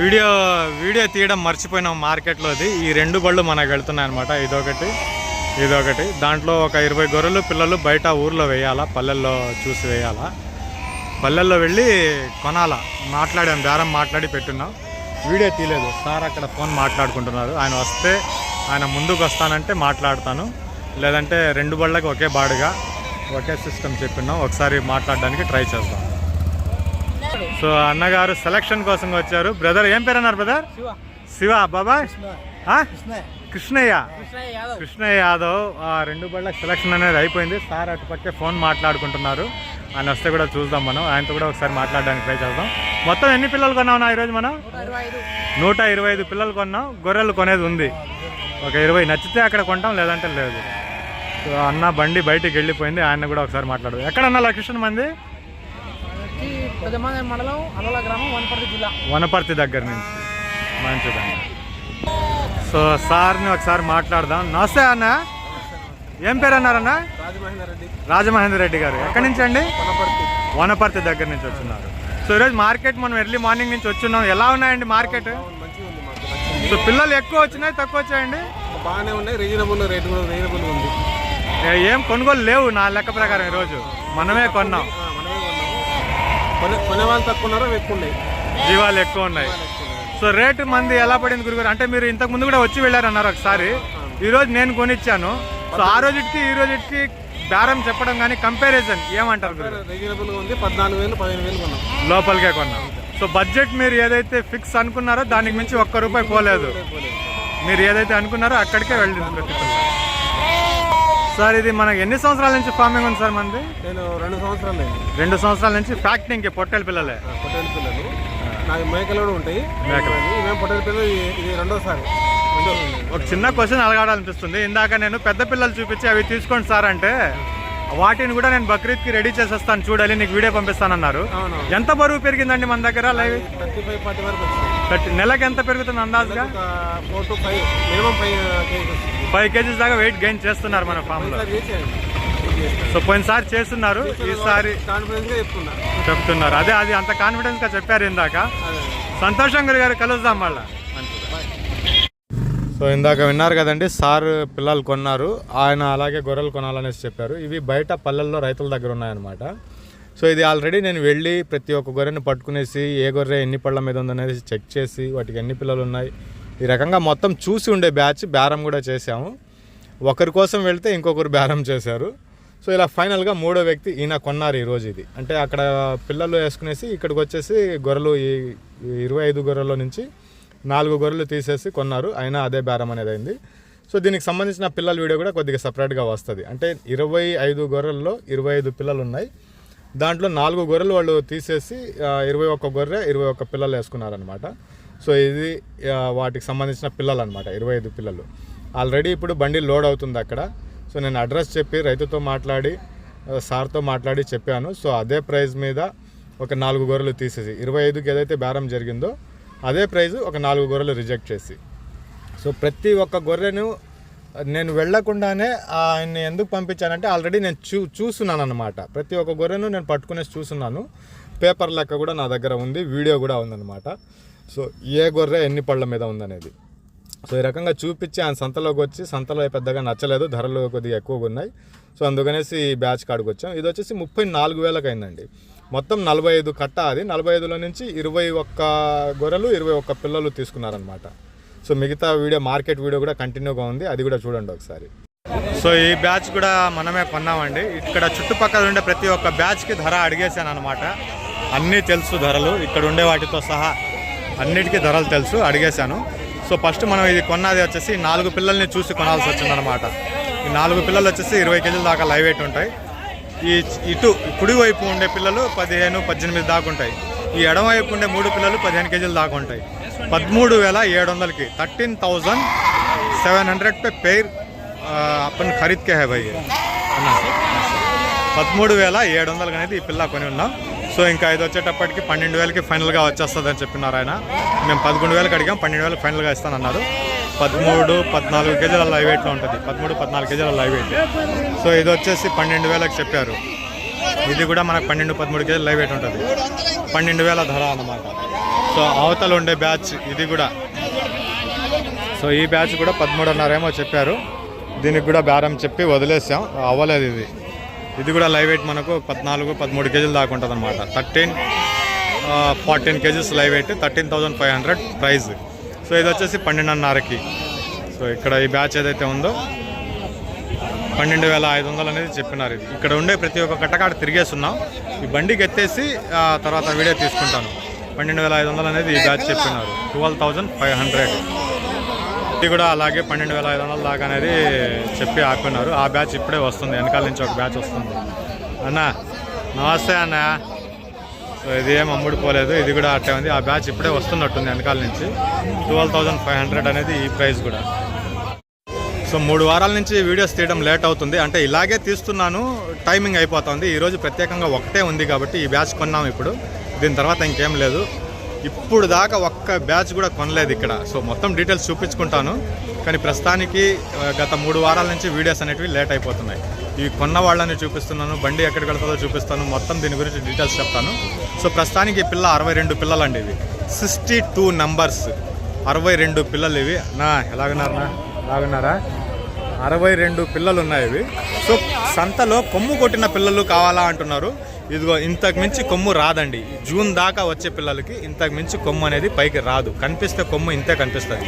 Video video తీయడం మర్చిపోయినాం మార్కెట్లోది ఈ రెండు బళ్ళు మనకు వెళ్తున్నాయి అనమాట ఇదొకటి ఇదొకటి. దాంట్లో ఒక ఇరవై గొర్రెలు పిల్లలు బయట ఊర్లో వేయాలా పల్లెల్లో చూసి వేయాలా? పల్లెల్లో వెళ్ళి కొనాలా? మాట్లాడాం బేరం మాట్లాడి పెట్టున్నాం. వీడియో తీయలేదు. సార్ అక్కడ ఫోన్ మాట్లాడుకుంటున్నారు. ఆయన వస్తే ఆయన ముందుకు వస్తానంటే మాట్లాడతాను. లేదంటే రెండు బళ్ళకి ఒకే బాడుగా ఒకే సిస్టమ్ చెప్పినాం ఒకసారి మాట్లాడడానికి ట్రై చేద్దాం. సో అన్నగారు సెలక్షన్ కోసం వచ్చారు. బ్రదర్ ఏం పేరు అన్నారు బ్రదర్ శివ బాబాయ్? కృష్ణయ్య. కృష్ణయ్య. యాదవ్. ఆ రెండు బళ్ళ సెలక్షన్ అనేది అయిపోయింది. సార్ అటుపక్కే ఫోన్ మాట్లాడుకుంటున్నారు. ఆయన వస్తే కూడా చూద్దాం మనం. ఆయనతో కూడా ఒకసారి మాట్లాడడానికి ట్రై చేద్దాం. మొత్తం ఎన్ని పిల్లలు కొన్నాం నా ఈరోజు మనం? నూట ఇరవై ఐదు. పిల్లలు కొన్నాం గొర్రెలు కొనేది ఉంది. ఒక ఇరవై నచ్చితే అక్కడ కొంటాం లేదంటే లేదు. సో అన్న బండి బయటికి వెళ్ళిపోయింది. ఆయన కూడా ఒకసారి మాట్లాడు ఎక్కడన్నా లొకేషన్ మంది? పెద్దమాద మండలం అలల గ్రామం వనపర్తి జిల్లా. వనపర్తి దగ్గర నుంచి. మంచిదండి సో సార్ని ఒకసారి మాట్లాడదాం. నమస్తే అన్న. ఏం పేరు అన్నారన్న రాజమహేందర్ రెడ్డి రాజమహేందర్ రెడ్డి గారు. ఎక్కడి నుంచి అండి? వనపర్తి వనపర్తి దగ్గర నుంచి వచ్చిన్నారు సో ఈరోజు మార్కెట్ మనం ఎర్లీ మార్నింగ్ నుంచి వచ్చున్నాం. ఎలా ఉన్నాయండి మార్కెట్. సో పిల్లలు ఎక్కువ వచ్చినాయి తక్కువ వచ్చాయండి? బాగానే ఉన్నాయి. రీజనబుల్ రేట్ కూడా రీజనబుల్ ఉంది. ఏ- కొనుగోలు లేవు నా లెక్క ప్రకారం ఈరోజు. మనమే కొన్నాం. కొనే వాళ్ళు తక్కువ ఉన్నారో? ఎక్కువ ఉన్నాయి. జీవాలు ఎక్కువ ఉన్నాయి. సో రేటు మంది ఎలా పడింది గురుగారు? అంటే మీరు ఇంతకు ముందు కూడా వచ్చి వెళ్ళారన్నారు ఒకసారి. ఈ రోజు నేను కొనిచ్చాను. సో ఆ రోజుకి ఈ రోజుకి బేరం చెప్పడం కానీ కంపారిజన్ ఏమంటారు గురుగారు? రీజనబుల్ ఉంది. పద్నాలుగు వేలు పదిహేను వేలు కొన్నాం. లోపలికే కొన్నాం. సో బడ్జెట్ మీరు ఏదైతే ఫిక్స్ అనుకున్నారో దానికి మించి ఒక్క రూపాయి పోలేదు. మీరు ఏదైతే అనుకున్నారో అక్కడికే వెళ్ళింది ప్రతి. సార్ ఇది మనకి ఎన్ని సంవత్సరాల నుంచి ఫార్మింగ్ ఉంది సార్ మనది? నేను రెండు సంవత్సరాలు. రెండు సంవత్సరాల నుంచి ఫ్యాక్టరీకి పొట్టేల పిల్లలే. పొట్టేలు పిల్లలు. నాకు మేకలు కూడా ఉంటాయి. మేకలు. మేము పొట్టేలు పిల్లలు ఇది- రెండోసారి. ఒక చిన్న క్వశ్చన్ అడగాలనిపిస్తుంది ఇందాక నేను పెద్ద పిల్లలు చూపించి అవి తీసుకోండి సార్ అంటే వాటిని కూడా నేను బక్రీద్కి రెడీ చేసేస్తాను చూడాలి నీకు వీడియో పంపిస్తానన్నారు. ఎంత బరువు పెరిగిందండి మన దగ్గర లైవ్? నెలకి ఎంత పెరుగుతుంది అందాజుగా? Four to five minimum five five kgs దాకా వెయిట్ గెయిన్ చేస్తున్నారు మన ఫామ్లో. సో పోయినసారి చేస్తున్నారు ఈసారి చెప్తున్నారు. అదే అది అంత కాన్ఫిడెన్స్గా చెప్పారు ఇందాక. సంతోషం గురి గారు కలుద్దాం మళ్ళా. సో ఇందాక విన్నారు కదండి సార్ పిల్లలు కొన్నారు ఆయన అలాగే గొర్రెలు కొనాలనేసి చెప్పారు. ఇవి బయట పల్లెల్లో రైతుల దగ్గర ఉన్నాయన్నమాట. సో ఇది ఆల్రెడీ నేను వెళ్ళి ప్రతి ఒక్క గొర్రెని పట్టుకునేసి ఏ గొర్రె ఎన్ని పళ్ళ మీద ఉందనేది చెక్ చేసి వాటికి ఎన్ని పిల్లలు ఉన్నాయి ఈ రకంగా మొత్తం చూసి ఉండే బ్యాచ్ బేరం కూడా చేశాము. ఒకరి కోసం వెళ్తే ఇంకొకరు బేరం చేశారు. సో ఇలా ఫైనల్గా మూడో వ్యక్తి ఈయన కొన్నారు ఈరోజు ఇది. అంటే అక్కడ పిల్లలు వేసుకునేసి ఇక్కడికి వచ్చేసి గొర్రెలు ఈ ఇరవై ఐదు గొర్రెల నుంచి నాలుగు గొర్రెలు తీసేసి కొన్నారు. అయినా అదే బేరం అనేది అయింది. సో దీనికి సంబంధించిన పిల్లల వీడియో కూడా కొద్దిగా సపరేట్గా వస్తుంది. అంటే ఇరవై ఐదు గొర్రెల్లో ఇరవై ఐదు పిల్లలు ఉన్నాయి. దాంట్లో నాలుగు గొర్రెలు వాళ్ళు తీసేసి ఇరవై ఒక్క గొర్రె ఇరవై ఒక్క పిల్లలు వేసుకున్నారనమాట సో ఇది వాటికి సంబంధించిన పిల్లలు అనమాట ఇరవై ఐదు పిల్లలు. ఆల్రెడీ ఇప్పుడు బండి లోడ్ అవుతుంది అక్కడ. సో నేను అడ్రస్ చెప్పి రైతుతో మాట్లాడి సార్తో మాట్లాడి చెప్పాను. సో అదే ప్రైస్ మీద ఒక నాలుగు గొర్రెలు తీసేసి ఇరవై ఐదుకి ఏదైతే బేరం జరిగిందో అదే ప్రైస్ ఒక నాలుగు గొర్రెలు రిజెక్ట్ చేసి. సో ప్రతి ఒక్క గొర్రెను నేను వెళ్ళకుండానే ఆయన్ని ఎందుకు పంపించానంటే ఆల్రెడీ నేను చూ చూస్తున్నాను అనమాట ప్రతి ఒక్క గొర్రెను నేను పట్టుకునేసి చూస్తున్నాను. పేపర్ లెక్క కూడా నా దగ్గర ఉంది వీడియో కూడా ఉందన్నమాట. సో ఏ గొర్రె ఎన్ని పళ్ళ మీద ఉందనేది. సో ఈ రకంగా చూపించి ఆయన సంతలోకి వచ్చి సంతలో పెద్దగా నచ్చలేదు ధరలు కొద్దిగా ఎక్కువగా ఉన్నాయి. సో అందుకనేసి ఈ బ్యాచ్ కాడికి వచ్చాం. ఇది వచ్చేసి ముప్పై నాలుగు వేలకు అయిందండి. మొత్తం నలభై ఐదు కట్ట అది. నలభై ఐదులో నుంచి ఇరవై ఒక్క గొర్రెలు ఇరవై ఒక్క పిల్లలు తీసుకున్నారనమాట సో మిగతా వీడియో మార్కెట్ వీడియో కూడా కంటిన్యూగా ఉంది. అది కూడా చూడండి ఒకసారి. సో ఈ బ్యాచ్ కూడా మనమే కొన్నామండి. ఇక్కడ చుట్టుపక్కల ఉండే ప్రతి ఒక్క బ్యాచ్కి ధర అడిగేశాను అనమాట అన్నీ తెలుసు ధరలు. ఇక్కడ ఉండే వాటితో సహా అన్నిటికీ ధరలు తెలుసు అడిగేశాను. సో ఫస్ట్ మనం ఇది కొన్నది వచ్చేసి నాలుగు పిల్లల్ని చూసి కొనాల్సి వచ్చిందనమాట ఈ నాలుగు పిల్లలు వచ్చేసి ఇరవై కేజీల దాకా లైవ్ వెయిట్ ఉంటాయి. ఈ ఇటు కుడివైపు ఉండే పిల్లలు పదిహేను పద్దెనిమిది దాకా ఉంటాయి. ఈ ఎడమవైపు ఉండే మూడు పిల్లలు పదిహేను కేజీల దాకా ఉంటాయి. పదమూడు వేల ఏడు వందలకి thirteen thousand seven hundred pay పేర్ అప్పని ఖరీద్కే హై భయ్య అన్నా పదమూడు వేల ఏడు వందలకి అనేది ఈ పిల్ల కొని ఉన్నాం. సో ఇంకా ఇది వచ్చేటప్పటికి పన్నెండు వేలకి ఫైనల్గా వచ్చేస్తుంది అని చెప్పినారు ఆయన. మేము పదకొండు వేలకు అడిగాం పన్నెండు వేలకు ఫైనల్గా ఇస్తానన్నారు పదమూడు పద్నాలుగు కేజీల లైవ్ వెయిట్లో ఉంటుంది. పదమూడు పద్నాలుగు కేజీల లైవ్ వెయిట్. సో ఇది వచ్చేసి పన్నెండు వేలకు చెప్పారు. ఇది కూడా మనకు పన్నెండు పదమూడు కేజీలు లైవ్ వెయిట్ ఉంటుంది. పన్నెండు వేల ధర అన్నమాట. సో సో అవతల ఉండే బ్యాచ్ ఇది కూడా. సో ఈ బ్యాచ్ కూడా పదమూడున్నరేమో చెప్పారు. దీనికి కూడా బేరం చెప్పి వదిలేసాం. అవ్వలేదు ఇది. ఇది కూడా లైవ్ వెయిట్ మనకు పద్నాలుగు పదమూడు కేజీలు దాకా ఉంటుంది అనమాట thirteen fourteen kgs live weight thirteen thousand five hundred prize. So ఇది వచ్చేసి పన్నెండున్నరకి. సో ఇక్కడ ఈ బ్యాచ్ ఏదైతే ఉందో పన్నెండు వేల ఐదు వందలు అనేది చెప్పినారు ఇది. ఇక్కడ ఉండే ప్రతి ఒక్క కట్టకాడ తిరిగేస్తున్నాం ఈ బండికి ఎత్తేసి తర్వాత వీడియో తీసుకుంటాను. పన్నెండు వేల ఐదు వందలు అనేది ఈ బ్యాచ్ చెప్పినారు. Twelve thousand five hundred. ఇది కూడా అలాగే పన్నెండు వేల ఐదు వందల దాకా అనేది చెప్పి ఆకున్నారు ఆ బ్యాచ్ ఇప్పుడే వస్తుంది. వెనకాల నుంచి ఒక బ్యాచ్ వస్తుంది. అన్న నమస్తే అన్న. సో ఇది ఏం అమ్ముడుపోలేదు ఇది కూడా అట్టే ఉంది. ఆ బ్యాచ్ ఇప్పుడే వస్తున్నట్టుంది వెనకాల నుంచి. ట్వెల్వ్ థౌజండ్ ఫైవ్ హండ్రెడ్ అనేది ఈ ప్రైస్ కూడా. సో మూడు వారాల నుంచి వీడియోస్ తీయడం లేట్ అవుతుంది. అంటే ఇలాగే తీస్తున్నాను. టైమింగ్ అయిపోతుంది. ఈరోజు ప్రత్యేకంగా ఒకటే ఉంది కాబట్టి ఈ బ్యాచ్ కొన్నాం ఇప్పుడు. దీని తర్వాత ఇంకేం లేదు. ఇప్పుడు దాకా ఒక్క బ్యాచ్ కూడా కొనలేదు ఇక్కడ. సో మొత్తం డీటెయిల్స్ చూపించుకుంటాను. కానీ ప్రస్తుతానికి గత మూడు వారాల నుంచి వీడియోస్ అనేటివి లేట్ అయిపోతున్నాయి. ఇవి కొన్న వాళ్ళని చూపిస్తున్నాను బండి ఎక్కడికి వెళ్తుందో చూపిస్తాను మొత్తం దీని గురించి డీటెయిల్స్ చెప్తాను. సో ప్రస్తుతానికి ఈ పిల్ల అరవై రెండు పిల్లలండి ఇవి. Sixty two numbers. అరవై రెండు పిల్లలు ఇవి. నా ఎలాగున్నారా ఎలాగున్నారా అరవై రెండు పిల్లలు ఉన్నాయి ఇవి. సో సంతలో కొమ్ము కొట్టిన పిల్లలు కావాలా అంటున్నారు. ఇదిగో ఇంతకు మించి కొమ్ము రాదండి. జూన్ దాకా వచ్చే పిల్లలకి ఇంతకు మించి కొమ్ము అనేది పైకి రాదు. కనిపిస్తే కొమ్ము ఇంతే కనిపిస్తుంది.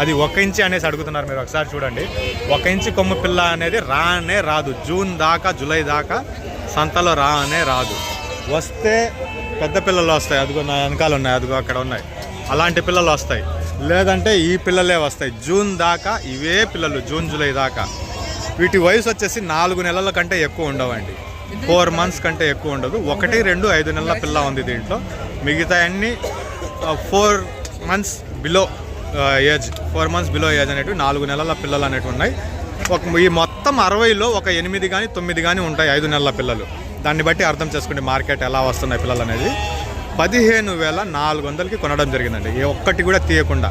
అది ఒక ఇంచి అనేసి అడుగుతున్నారు మీరు ఒకసారి చూడండి. ఒక ఇంచి కొమ్ము పిల్ల అనేది రానే రాదు. జూన్ దాకా జూలై దాకా సంతలో రానే రాదు. వస్తే పెద్ద పిల్లలు వస్తాయి. అదిగో నా వెనకాల ఉన్నాయి. అదిగో అక్కడ ఉన్నాయి. అలాంటి పిల్లలు వస్తాయి. లేదంటే ఈ పిల్లలే వస్తాయి. జూన్ దాకా ఇవే పిల్లలు జూన్ జూలై దాకా. వీటి వయసు వచ్చేసి నాలుగు నెలల కంటే ఎక్కువ ఉండవండి. ఫోర్ మంత్స్ కంటే ఎక్కువ ఉండదు. ఒకటి రెండు ఐదు నెలల పిల్ల ఉంది దీంట్లో. మిగతా అన్ని four months below age. Four months below age అనేటివి నాలుగు నెలల పిల్లలు అనేటివి ఉన్నాయి. ఒక ఈ మొత్తం అరవైలో ఒక ఎనిమిది కానీ తొమ్మిది కానీ ఉంటాయి ఐదు నెలల పిల్లలు. దాన్ని బట్టి అర్థం చేసుకుంటే మార్కెట్ ఎలా వస్తున్నాయి పిల్లలు అనేది. పదిహేను వేల నాలుగు వందలకి కొనడం జరిగిందండి ఏ ఒక్కటి కూడా తీయకుండా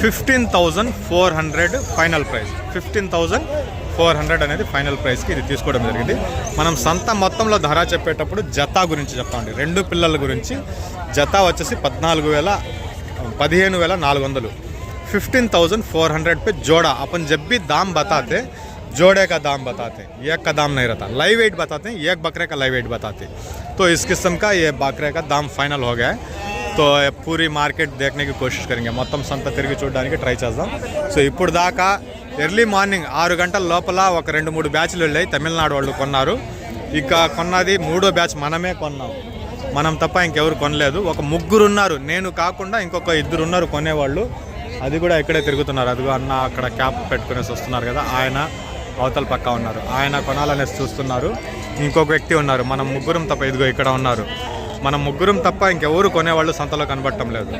fifteen thousand four hundred final price fifteen thousand four hundred అనేది ఫైనల్ ప్రైస్కి ఇది తీసుకోవడం జరిగింది మనం సంత మొత్తంలో ధర చెప్పేటప్పుడు జత గురించి చెప్తామండి రెండు పిల్లల గురించి జత వచ్చేసి పద్నాలుగు వేల పదిహేను వేల నాలుగు వందలు फिफ्टीन थाउजेंड फोर हंड्रेड पे जोड़ा अपन जब भी दाम बताते जोड़े का दाम बताते एक का दाम नहीं रहता लाइव वेट बताते हैं एक बकरे का लाइव वेट बताते तो इस किस्म का ये बकरे का दाम फाइनल हो गया है तो ये पूरी మార్కెట్ देखने की कोशिश करेंगे మొత్తం సంత తిరిగి చూడడానికి ట్రై చేద్దాం సో ఇప్పుడు దాకా ఎర్లీ మార్నింగ్ ఆరు గంటల లోపల ఒక రెండు మూడు బ్యాచ్లు వెళ్ళాయి తమిళనాడు వాళ్ళు కొన్నారు ఇక కొన్నది మూడో బ్యాచ్ మనమే కొన్నాం మనం తప్ప ఇంకెవరు కొనలేదు ఒక ముగ్గురు ఉన్నారు నేను కాకుండా ఇంకొక ఇద్దరు ఉన్నారు కొనేవాళ్ళు అది కూడా ఇక్కడే తిరుగుతున్నారు అదిగో అన్న అక్కడ క్యాప్ పెట్టుకునేసి వస్తున్నారు కదా ఆయన అవతల పక్క ఉన్నారు ఆయన కొనాలనేసి చూస్తున్నారు ఇంకొక వ్యక్తి ఉన్నారు. మనం ముగ్గురం తప్ప ఇదిగో ఇక్కడ ఉన్నారు. మనం ముగ్గురం తప్ప ఇంకెవరు కొనేవాళ్ళు సంతలో కనబడటం లేదు.